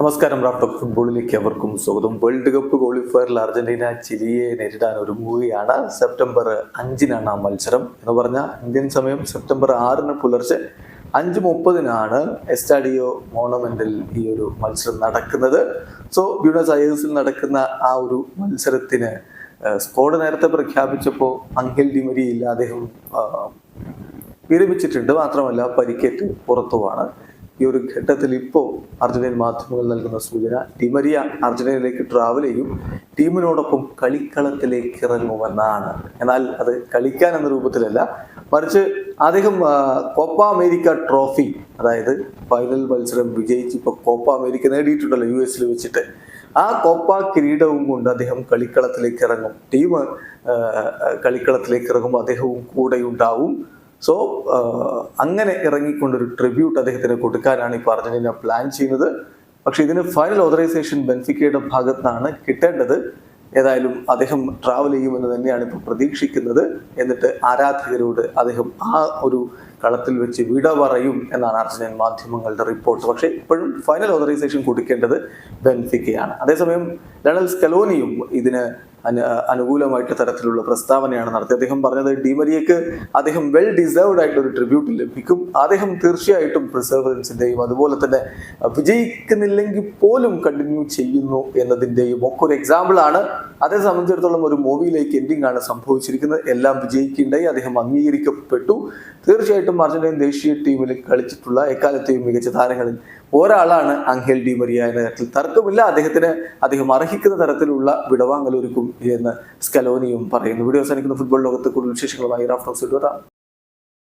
നമസ്കാരം റാഫ്റ്റോക്ക് ഫുട്ബോളിലേക്ക് അവർക്കും സ്വാഗതം. വേൾഡ് കപ്പ് ക്വാളിഫയറിൽ അർജന്റീന ചിലിയെ നേരിടാൻ ഒരുങ്ങുകയാണ്. സെപ്റ്റംബർ അഞ്ചിനാണ് ആ മത്സരം. എന്ന് പറഞ്ഞാൽ ഇന്ത്യൻ സമയം സെപ്റ്റംബർ ആറിന് പുലർച്ചെ അഞ്ച് മുപ്പതിനാണ് എസ്റ്റാഡിയോ മോണമെന്റിൽ ഈ ഒരു മത്സരം നടക്കുന്നത്. സോ ബ്യൂണസ് അയേഴ്സിൽ നടക്കുന്ന ആ ഒരു മത്സരത്തിന് സ്കോഡ് നേരത്തെ പ്രഖ്യാപിച്ചപ്പോൾ അങ്കിൽ ഡിമരി ഇല്ല അദ്ദേഹം വിരമിച്ചിട്ടുണ്ട്. മാത്രമല്ല പരിക്കേറ്റ് പുറത്തുമാണ്. ഈ ഒരു ഘട്ടത്തിൽ ഇപ്പോൾ അർജന്റീൻ മാധ്യമങ്ങൾ നൽകുന്ന സൂചന. ഡിമരിയ അർജന്റീനയിലേക്ക് ട്രാവൽ ചെയ്യും. ടീമിനോടൊപ്പം കളിക്കളത്തിലേക്ക് ഇറങ്ങുമെന്നാണ്. എന്നാൽ അത് കളിക്കാൻ എന്ന രൂപത്തിലല്ല. മറിച്ച് അദ്ദേഹം കോപ്പ അമേരിക്ക ട്രോഫി അതായത് ഫൈനൽ മത്സരം വിജയിച്ച് ഇപ്പോൾ കോപ്പ അമേരിക്ക നേടിയിട്ടുണ്ടല്ലോ യു എസിൽ വെച്ചിട്ട്. ആ കോപ്പ കിരീടവും കൊണ്ട് അദ്ദേഹം കളിക്കളത്തിലേക്ക് ഇറങ്ങും. ടീം കളിക്കളത്തിലേക്ക് ഇറങ്ങും അദ്ദേഹവും കൂടെയുണ്ടാവും. സോ അങ്ങനെ ഇറങ്ങിക്കൊണ്ടൊരു ട്രിബ്യൂട്ട് അദ്ദേഹത്തിന് കൊടുക്കാനാണ് ഇപ്പോൾ അർജന്റീന പ്ലാൻ ചെയ്യുന്നത്. പക്ഷേ ഇതിന് ഫൈനൽ ഓതറൈസേഷൻ ബെൻഫിക്കയുടെ ഭാഗത്തു നിന്നാണ് കിട്ടേണ്ടത്. ഏതായാലും അദ്ദേഹം ട്രാവൽ ചെയ്യുമെന്ന് തന്നെയാണ് ഇപ്പോൾ പ്രതീക്ഷിക്കുന്നത്. എന്നിട്ട് ആരാധകരോട് അദ്ദേഹം ആ ഒരു കളത്തിൽ വെച്ച് വിട പറയും എന്നാണ് അർജന്റീൻ മാധ്യമങ്ങളുടെ റിപ്പോർട്ട്. പക്ഷേ ഇപ്പോഴും ഫൈനൽ ഓതറൈസേഷൻ കൊടുക്കേണ്ടത് ബെൻഫിക്കയാണ്. അതേസമയം ലണൽ സ്കലോനിയും ഇതിന് അനു അനുകൂലമായിട്ട് തരത്തിലുള്ള പ്രസ്താവനയാണ് നടത്തിയത്. അദ്ദേഹം പറഞ്ഞത് ഡിമരിയക്ക് അദ്ദേഹം വെൽ ഡിസേർവ്ഡ് ആയിട്ടുള്ള ഒരു ട്രിബ്യൂട്ട് ലഭിക്കും. അദ്ദേഹം തീർച്ചയായിട്ടും പ്രിസർവൻസിന്റെയും അതുപോലെ തന്നെ വിജയിക്കുന്നില്ലെങ്കിൽ പോലും കണ്ടിന്യൂ ചെയ്യുന്നു എന്നതിന്റെയും ഒക്കെ ഒരു എക്സാമ്പിൾ ആണ് അതേ സംബന്ധിച്ചിടത്തോളം ഒരു മൂവിയിലേക്ക് എൻഡിംഗ് ആണ് സംഭവിച്ചിരിക്കുന്നത്. എല്ലാം വിജയിക്കുണ്ടായി അദ്ദേഹം അംഗീകരിക്കപ്പെട്ടു. തീർച്ചയായിട്ടും അർജന്റീൻ ദേശീയ ടീമിൽ കളിച്ചിട്ടുള്ള എക്കാലത്തെയും മികച്ച താരങ്ങളിൽ ഒരാളാണ് അങ്കൽ ഡി മരിയ എന്ന കാര്യത്തിൽ തർക്കമില്ല. അദ്ദേഹത്തിന് അദ്ദേഹം അർഹിക്കുന്ന തരത്തിലുള്ള വിടവാങ്ങൽ ഒരുക്കും എന്ന് സ്കലോനിയും പറയുന്നു. വീഡിയോ അവസാനിക്കുന്ന. ഫുട്ബോൾ ലോകത്തെ കൂടുതൽ വിശേഷങ്ങളുമായി റാഫ്റ്റോക്സ് വരാം.